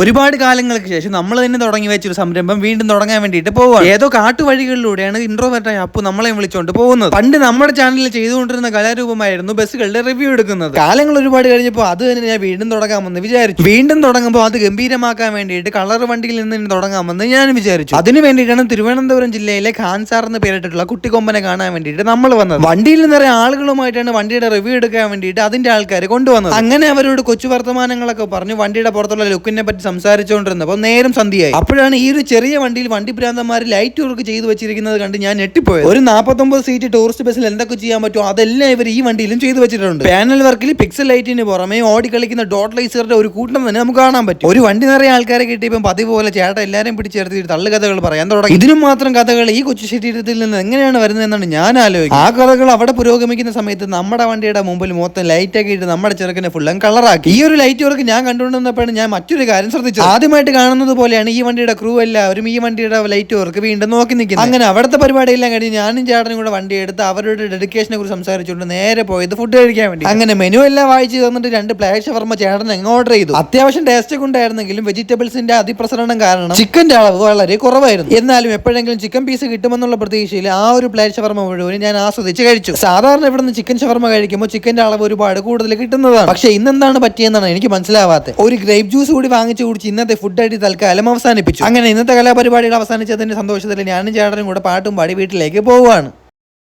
ഒരുപാട് കാലങ്ങൾക്ക് ശേഷം നമ്മൾ തന്നെ തുടങ്ങി വെച്ചൊരു സംരംഭം വീണ്ടും തുടങ്ങാൻ വേണ്ടിയിട്ട് പോവുകയാണ് ഏതോ കാട്ടുവഴികളിലൂടെയാണ് ഇൻട്രോവേർട്ടായ അപ്പു നമ്മളെ വിളിച്ചുകൊണ്ട് പോകുന്നത്. പണ്ട് നമ്മുടെ ചാനലിൽ ചെയ്തുകൊണ്ടിരുന്ന കലാരൂപമായിരുന്നു ബസ്സുകളുടെ റിവ്യൂ എടുക്കുന്നത്. കാലങ്ങൾ ഒരുപാട് കഴിഞ്ഞപ്പോൾ അത് തന്നെ ഞാൻ വീണ്ടും തുടങ്ങാമെന്ന് വിചാരിച്ചു. വീണ്ടും തുടങ്ങുമ്പോൾ അത് ഗംഭീരമാക്കാൻ വേണ്ടിയിട്ട് കളർ വണ്ടിയിൽ നിന്ന് തന്നെ തുടങ്ങാമെന്ന് ഞാൻ വിചാരിച്ചു. അതിനു വേണ്ടിയിട്ടാണ് തിരുവനന്തപുരം ജില്ലയിലെ ഖാൻസാർ എന്ന് പേരിട്ടുള്ള കുട്ടിക്കൊമ്പനെ കാണാൻ വേണ്ടിയിട്ട് നമ്മൾ വന്നത്. വണ്ടിയിൽ നിറയെ ആളുകളുമായിട്ടാണ് വണ്ടിയുടെ റിവ്യൂ എടുക്കാൻ വേണ്ടിയിട്ട് അതിന്റെ ആൾക്കാർ കൊണ്ടുവന്നത്. അങ്ങനെ അവരോട് കൊച്ചു വർത്തമാനങ്ങളൊക്കെ പറഞ്ഞു വണ്ടിയുടെ പുറത്തുള്ള ലുക്കിനെ സംസാരിച്ചുകൊണ്ടിരുന്നപ്പോൾ നേരം സന്ധ്യയായി. അപ്പോഴാണ് ഈ ഒരു ചെറിയ വണ്ടിയിൽ വണ്ടി ഭ്രാന്തന്മാർ ലൈറ്റ് വർക്ക് ചെയ്തു വെച്ചിരിക്കുന്നത് കണ്ട് ഞാൻ ഞെട്ടിപ്പോയത്. ഒരു നാൽപ്പത്തൊമ്പത് സീറ്റ് ടൂറിസ്റ്റ് ബസ്സിൽ എന്തൊക്കെ ചെയ്യാൻ പറ്റുമോ അതെല്ലാം ഇവർ ഈ വണ്ടിയിലും ചെയ്തു വെച്ചിട്ടുണ്ട്. പാനൽ വർക്കിൽ പിക്സൽ ലൈറ്റിന് പുറമെ ഓടി കളിക്കുന്ന ഡോട്ട് ലൈസറുടെ ഒരു കൂട്ടം തന്നെ നമുക്ക് കാണാൻ പറ്റും. ഒരു വണ്ടി നിറയെ ആൾക്കാരെ കിട്ടിയപ്പോൾ പതിവ് പോലെ ചേട്ടൻ എല്ലാവരും പിടിച്ചെടുത്തിട്ട് തള്ളുകഥകൾ പറയാൻ തുടങ്ങി. ഇതിനും മാത്രം കഥകൾ ഈ കൊച്ചു ശരീരത്തിൽ നിന്ന് എങ്ങനെയാണ് വരുന്നതെന്നാണ് ഞാൻ ആലോചിക്കുന്നത്. ആ കഥകൾ അവിടെ പുരോഗമിക്കുന്ന സമയത്ത് നമ്മുടെ വണ്ടിയുടെ മുമ്പിൽ മൊത്തം ലൈറ്റ് ഒക്കെ ഇട്ട് നമ്മുടെ ചെറുക്കനെ ഫുള്ളും കളറാക്കി ഈ ഒരു ലൈറ്റ് വർക്ക് ഞാൻ കണ്ടുകൊണ്ടിരുന്നപ്പോഴാണ് ഞാൻ മറ്റൊരു കാര്യം ശ്രദ്ധിച്ചത്? ആദ്യമായിട്ട് കാണുന്നത് പോലെയാണ് ഈ വണ്ടിയുടെ ക്രൂ എല്ലാവരും ഈ വണ്ടിയുടെ ലൈറ്റ് വർക്ക് വീണ്ടും നോക്കി നിൽക്കുന്നത്. അങ്ങനെ അവിടുത്തെ പരിപാടിയെല്ലാം കഴിഞ്ഞ് ഞാനും ചേട്ടനും കൂടെ വണ്ടി എടുത്ത് അവരുടെ ഡെഡിക്കേഷനെ കുറിച്ച് സംസാരിച്ചുകൊണ്ട് നേരെ പോയത് ഫുഡ് കഴിക്കാൻ വേണ്ടി. അങ്ങനെ മെനു എല്ലാം വായിച്ച് തന്നിട്ട് രണ്ട് പ്ലേറ്റ് ഷവർമ്മ ചേട്ടൻ എങ്ങ് ഓർഡർ ചെയ്തു. അത്യാവശ്യം ടേസ്റ്റ് ഉണ്ടായിരുന്നെങ്കിലും വെജിറ്റബിൾസിന്റെ അതിപ്രസരണം കാരണം ചിക്കന്റെ അളവ് വളരെ കുറവായിരുന്നു. എന്നാലും എപ്പോഴെങ്കിലും ചിക്കൻ പീസ് കിട്ടുമെന്നുള്ള പ്രതീക്ഷയിൽ ആ ഒരു പ്ലേറ്റ് ഷവർമ്മ മുഴുവൻ ഞാൻ ആസ്വദിച്ച് കഴിച്ചു. സാധാരണ ഇവിടുന്ന് ചിക്കൻ ഷവർമ്മ കഴിക്കുമ്പോൾ ചിക്കന്റെ അളവ് ഒരുപാട് കൂടുതൽ കിട്ടുന്നതാണ്. പക്ഷെ ഇന്നെന്താണ് പറ്റിയെന്നാണ് എനിക്ക് മനസ്സിലാവാത്തത്. ഒരു ഗ്രേപ്പ് ജ്യൂസ് കൂടി വാങ്ങിച്ചു കുടിച്ച് ഇന്നത്തെ ഫുഡ് ആയിട്ട് തൽക്കാലം അവസാനിപ്പിച്ചു. അങ്ങനെ ഇന്നത്തെ കലാപരിപാടികൾ അവസാനിച്ചതിന്റെ സന്തോഷത്തിൽ ഞാനും ചേട്ടനും കൂടെ പാട്ടും പാടി വീട്ടിലേക്ക് പോവുകയാണ്.